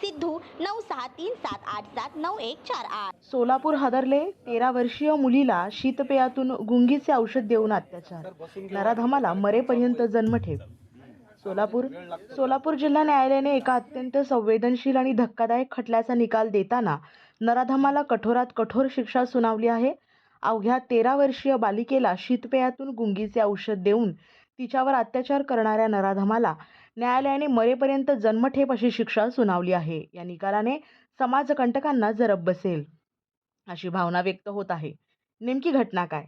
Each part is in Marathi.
सिद्धू नऊ सहा तीन सात आठ सात नऊ एक चार आठ. सोलापूर हादरले तेरा वर्षीय मुलीला शीतपेयातून गुंगीचे औषध देऊन अत्याचार. नराधमाला मरेपर्यंत जन्मठेप सोलापूर सोलापूर जिल्हा न्यायालयाने एका अत्यंत संवेदनशील आणि धक्कादायक खटल्याचा निकाल देताना नराधमाला कठोरात कठोर शिक्षा सुनावली आहे. अवघ्या तेरा वर्षीय बालिकेला शीतपेयातून गुंगीचे औषध देऊन तिच्यावर अत्याचार करणाऱ्या नराधमाला न्यायालयाने मरेपर्यंत जन्मठेप अशी शिक्षा सुनावली आहे. या निकालाने समाजकंटकांना जरब बसेल अशी भावना व्यक्त होत आहे. नेमकी घटना काय?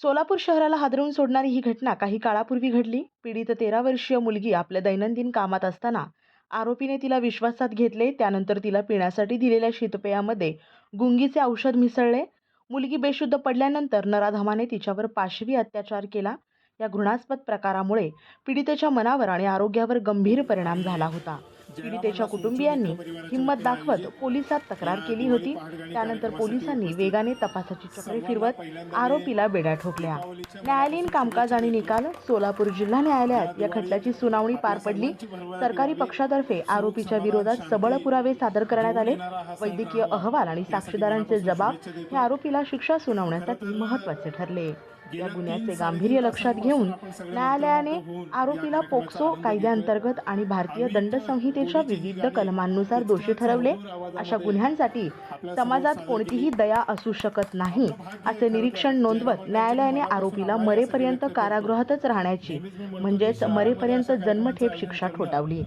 सोलापूर शहराला हादरवून सोडणारी ही घटना काही काळापूर्वी घडली? पीडित तेरा वर्षीय मुलगी आपल्या दैनंदिन कामात असताना आरोपीने तिला विश्वासात घेतले त्यानंतर तिला पिण्यासाठी दिलेल्या शीतपेयामध्ये गुंगीचे औषध मिसळले. मुलगी बेशुद्ध पडल्यानंतर नराधमाने तिच्यावर पाशवी अत्याचार केला. या घृणास्पद प्रकारामुळे पीडितेच्या मनावर आणि आरोग्यावर गंभीर परिणाम झाला होता. पीडितेच्या कुटुंबियांनी हिंमत दाखवत पोलिसात तक्रार केली होती. त्यानंतर पोलिसांनी वेगाने तपासाची चक्रे फिरवत आरोपीला बेड्या ठोकल्या. न्यायालयीन कामकाज आणि निकाल सोलापूर जिल्हा न्यायालयात या खटल्याची सुनावणी पार पडली. सरकारी पक्षातर्फे आरोपीच्या विरोधात सबळ पुरावे सादर करण्यात आले. वैद्यकीय अहवाल आणि साक्षीदारांचे जबाब हे आरोपीला शिक्षा सुनावण्यासाठी महत्त्वाचे ठरले. या गुन्ह्याचे गांभीर्य लक्षात घेऊन न्यायालयाने आरोपीला पोक्सो कायद्याअंतर्गत आणि भारतीय दंड संहितेच्या विविध कलमांनुसार दोषी ठरवले. अशा गुन्ह्यांसाठी समाजात कोणतीही दया असू शकत नाही असे निरीक्षण नोंदवत न्यायालयाने आरोपीला मरेपर्यंत कारागृहातच राहण्याची म्हणजेच मरेपर्यंत जन्मठेप शिक्षा ठोठावली.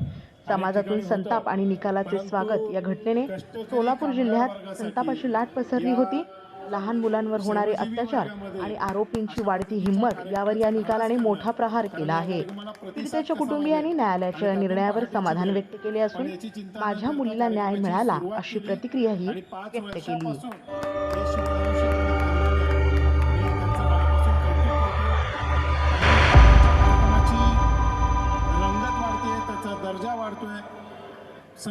समाजातून संताप आणि निकालाचे स्वागत या घटनेने सोलापूर जिल्ह्यात संतापाची लाट पसरली होती. लहान मुलांवर होणारे अत्याचार आणि आरोपींची वाढती हिंमत यावर या निकालाने मोठा प्रहार केला आहे. पीडितेच्या कुटुंबियांनी न्यायालयाच्या या निर्णयावर समाधान व्यक्त केले असून माझ्या मुलीला न्याय मिळाला अशी प्रतिक्रियाही व्यक्त केली.